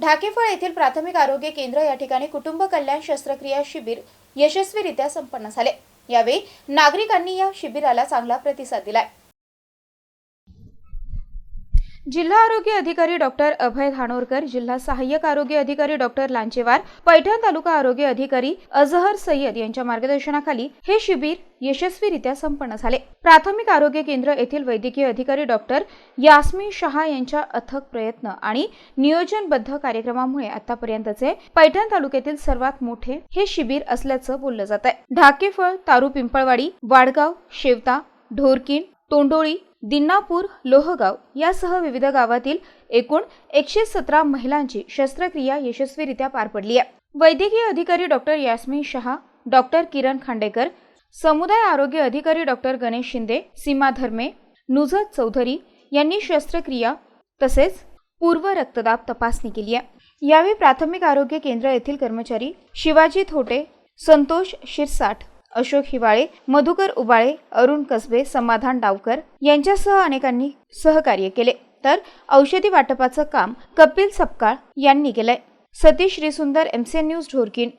ढाकेफळ येथील प्राथमिक आरोग्य केंद्र या ठिकाणी कुटुंब कल्याण शस्त्रक्रिया शिबिर यशस्वीरित्या संपन्न झाले. यावेळी नागरिकांनी या शिबिराला चांगला प्रतिसाद दिलाय. जिल्हा आरोग्य अधिकारी डॉक्टर अभय धानोरकर जिल्हा सहाय्यक आरोग्य अधिकारी डॉक्टर लांचेवार पैठण तालुका आरोग्य अधिकारी अजहर सय्यद यांच्या मार्गदर्शनाखाली हे शिबिर यशस्वीरित्या संपन्न झाले. प्राथमिक आरोग्य केंद्र येथील वैद्यकीय अधिकारी डॉक्टर यास्मीन शहा यांच्या अथक प्रयत्न आणि नियोजनबद्ध कार्यक्रमामुळे आतापर्यंतचे पैठण तालुक्यातील सर्वात मोठे हे शिबिर असल्याचं बोललं जात आहे ढाकेफळ तारू पिंपळवाडी वाडगाव शेवता ढोरकीण तोंडोळी दिन्नापूर लोहगाव यासह विविध गावातील एकूण एकशे सतरा महिलांची शस्त्रक्रिया यशस्वीरित्या पार पडली आहे. वैद्यकीय अधिकारी डॉक्टर यास्मीन शहा डॉक्टर किरण खांडेकर समुदाय आरोग्य अधिकारी डॉक्टर गणेश शिंदे सीमा धर्मे नुजत चौधरी यांनी शस्त्रक्रिया तसेच पूर्व रक्तदाब तपासणी केली आहे. यावेळी प्राथमिक आरोग्य केंद्र येथील कर्मचारी शिवाजी थोटे संतोष शिरसाठ अशोक हिवाळे मधुकर उबाळे अरुण कसबे समाधान डावकर यांच्यासह अनेकांनी सहकार्य केले. तर औषधी वाटपाचं काम कपिल सपकाळ यांनी केलंय. Satish Shrisundar MCN news Dhorkin.